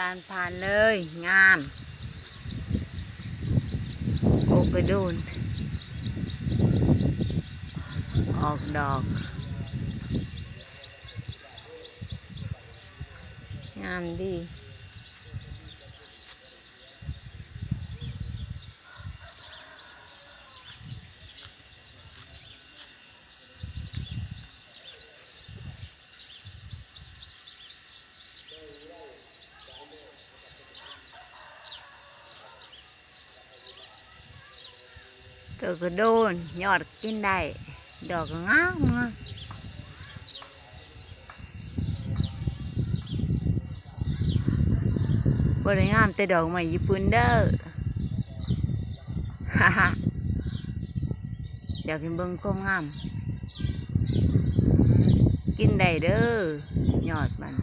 การผ่านเลย งามโอกระดูนออกดอก งามดี ตัวกระโดนยอดกินได้ดอกก็งามงามบ่ได้งามแต่ดอกไม้ญี่ปุ่นเด้อฮ่าฮ่าดี๋ยวกินเบิ่งความงาม กินได้เด้อยอดมัน